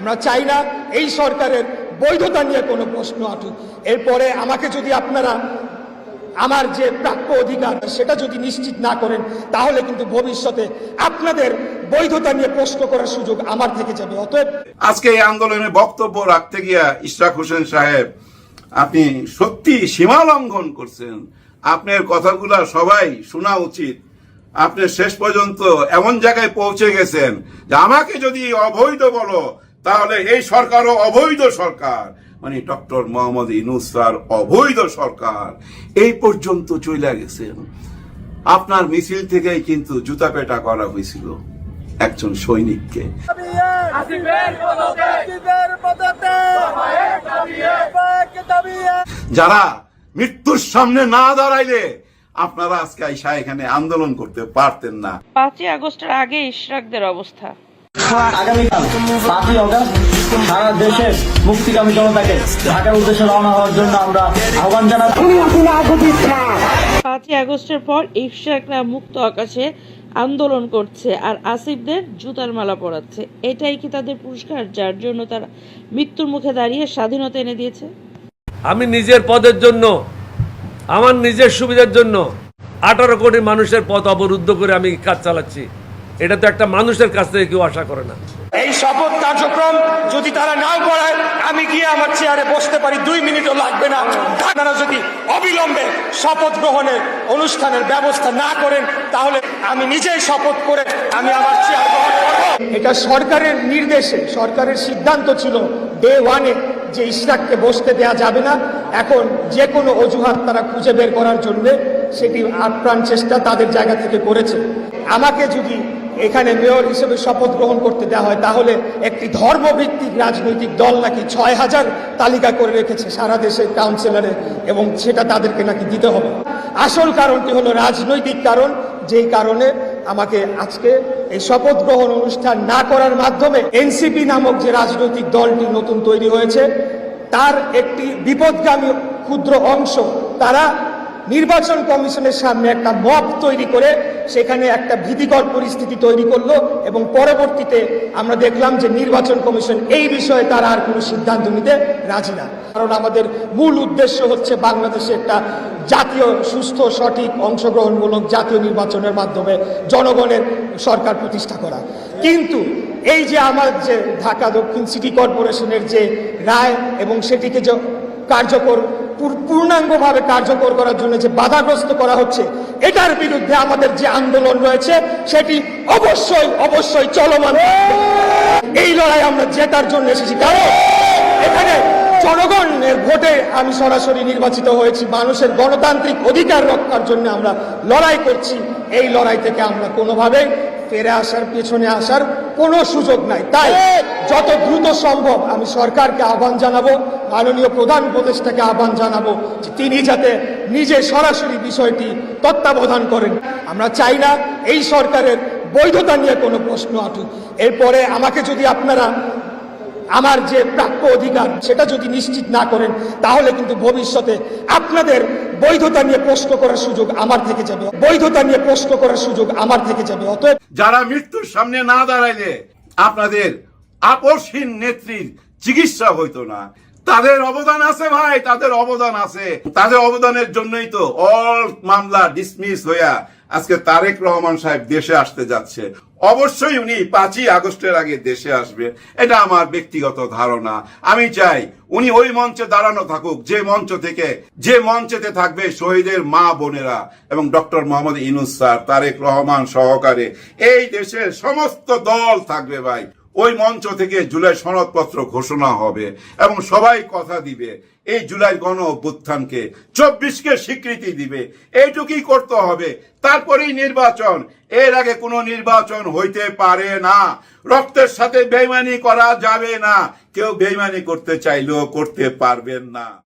আমরা চাই না এই সরকারের বৈধতা নিয়ে কোনো প্রশ্ন আটুক। এরপরে আমাকে যদি আপনারা আমার যে প্রাপ্য অধিকার সেটা যদি নিশ্চিত না করেন, তাহলে কিন্তু ভবিষ্যতে আপনাদের বৈধতা নিয়ে প্রশ্ন করার সুযোগ আমার থেকে যাবে। অতএব আজকে এই আন্দোলনে বক্তব্য রাখতে গিয়া ইশরাক হোসেন সাহেব, আপনি সত্যি সীমা লঙ্ঘন করছেন। আপনার কথাগুলা সবাই শোনা উচিত। আপনি শেষ পর্যন্ত এমন জায়গায় পৌঁছে গেছেন যে আমাকে যদি অবৈধ বলো তাহলে এই সরকারও অবৈধ সরকার। মানে ডক্টর মোহাম্মদ ইনুস স্যার অবৈধ সরকার। এই পর্যন্ত চলে গেছেন আপনার মিছিল থেকেই কিন্তু জুতা পেটা করা হয়েছিল একজন সৈনিককে। যারা মৃত্যুর সামনে না দাঁড়াইলে আপনারা আজকে এখানে আন্দোলন করতে পারতেন না। পাঁচই আগস্টের আগে ইশরাকদের অবস্থা। আগামীকাল পাঁচই অগস্ট সারা দেশের মুক্তিকামী জনতাকে ঢাকার উদ্দেশ্যে রওনা হওয়ার জন্য আমরা আহ্বান জানাচ্ছি পাঁচই আগস্টের পর ইশরাকরা মুক্ত আকাশে আন্দোলন করছে আর আসিফদের জুতার মালা পরাচ্ছে। এটাই কি তাদের পুরস্কার যার জন্য তারা মৃত্যুর মুখে দাঁড়িয়ে স্বাধীনতা এনে দিয়েছে? আমি নিজের পদের জন্য আমার নিজের সুবিধার জন্য আঠারো কোটি মানুষের পথ অবরুদ্ধ করে আমি কাজ চালাচ্ছি। এটা তো একটা মানুষের কাছ থেকে কেউ আশা করে না। এই শপথ কার্যক্রম যদি তারা নাও করায় আমি গিয়ে আমার চেয়ারে বসতে পারি দুই মিনিটও লাগবে না। আপনারা যদি অবিলম্বে শপথ গ্রহণের অনুষ্ঠানের ব্যবস্থা না করেন তাহলে আমি নিজেই শপথ করে আমি আমার চেয়ার গ্রহণ করব। এটা সরকারের নির্দেশে সরকারের সিদ্ধান্ত ছিল ডে ওয়ানে যে ইশরাককে বসতে দেয়া যাবে না। এখন যে কোনো অজুহাত তারা খুঁজে বের করার জন্য সেটি আপ্রাণ চেষ্টা তাদের জায়গা থেকে করেছে। আমাকে যদি এখানে মেয়র হিসেবে শপথ গ্রহণ করতে দেওয়া হয়, তাহলে একটি ধর্মভিত্তিক রাজনৈতিক দল নাকি ছয় হাজার তালিকা করে রেখেছে সারা দেশের কাউন্সিলরে এবং সেটা তাদেরকে নাকি দিতে হবে। আসল কারণটি হলো রাজনৈতিক কারণ, যেই কারণে আমাকে আজকে এই শপথ গ্রহণ অনুষ্ঠান না করার মাধ্যমে এনসিপি নামক যে রাজনৈতিক দলটি নতুন তৈরি হয়েছে, তার একটি বিপদগামী ক্ষুদ্র অংশ তারা নির্বাচন কমিশনের সামনে একটা মপ তৈরি করে সেখানে একটা ভীতিকর পরিস্থিতি তৈরি করল এবং পরবর্তীতে আমরা দেখলাম যে নির্বাচন কমিশন এই বিষয়ে তারা আর কোনো সিদ্ধান্ত নিতে রাজি না। কারণ আমাদের মূল উদ্দেশ্য হচ্ছে বাংলাদেশে একটা জাতীয়, সুস্থ, সঠিক, অংশগ্রহণমূলক জাতীয় নির্বাচনের মাধ্যমে জনগণের সরকার প্রতিষ্ঠা করা। কিন্তু এই যে আমার যে ঢাকা দক্ষিণ সিটি কর্পোরেশনের যে রায় এবং সেটিকে যে কার্যকর পূর্ণাঙ্গভাবে কার্যকর করার জন্য যে বাধাগ্রস্ত করা হচ্ছে, এটার বিরুদ্ধে আমাদের যে আন্দোলন রয়েছে, সেটি অবশ্যই অবশ্যই চলমান। এই লড়াই আমরা জেতার জন্য এসেছি কারণ এখানে জনগণের ভোটে আমি সরাসরি নির্বাচিত হয়েছি। মানুষের গণতান্ত্রিক অধিকার রক্ষার জন্য আমরা লড়াই করছি। এই লড়াই থেকে আমরা কোনোভাবেই ফেরে আসার পেছনে আসার কোনো সুযোগ নাই। তাই যত দ্রুত সম্ভব আমি সরকারকে আহ্বান জানাব, মাননীয় প্রধান উপদেষ্টাকে আহ্বান জানাব যে তিনি যাতে নিজে সরাসরি বিষয়টি তত্ত্বাবধান করেন। আমরা চাই না এই সরকারের বৈধতা নিয়ে কোনো প্রশ্ন আটুক। এরপরে আমাকে যদি আপনারা আমার যে প্রাপ্য অধিকার সেটা যদি নিশ্চিত না করেন, তাহলে কিন্তু ভবিষ্যতে আপনাদের বৈধতা নিয়ে প্রশ্ন করার সুযোগ আমার থেকে যাবে। বৈধতা নিয়ে প্রশ্ন করার সুযোগ আমার থেকে যাবে। অতএব যারা মৃত্যুর সামনে না দাঁড়াইলে আপনাদের আপসহীন নেত্রীর চিকিৎসা হইতো না। তাদের অবদান আছে ভাই, তাদের অবদান আছে। তাদের অবদানের জন্যই তো অল মামলা ডিসমিস হইয়া আজকে তারেক রহমান সাহেব দেশে আসতে যাচ্ছে। অবশ্যই উনি পাঁচই আগস্টের আগে দেশে আসবে। এটা আমার ব্যক্তিগত ধারণা। আমি চাই উনি ওই মঞ্চে দাঁড়ানো থাকুক, যে মঞ্চ থেকে, যে মঞ্চেতে থাকবে শহীদের মা বোনেরা এবং ডক্টর মোহাম্মদ ইনুস স্যার, তারেক রহমান সহকারে। এই দেশের সমস্ত দল থাকবে ভাই। ওই মঞ্চ থেকে জুলাই সনদপত্র ঘোষণা হবে এবং সবাই কথা দিবে। এই জুলাই গণ অভ্যুত্থানকে চব্বিশকে স্বীকৃতি দিবে। এইটুকুই করতে হবে। তারপরেই নির্বাচন। এর আগে কোনো নির্বাচন হইতে পারে না। রক্তের সাথে বেইমানি করা যাবে না। কেউ বেইমানি করতে চাইলেও করতে পারবেন না।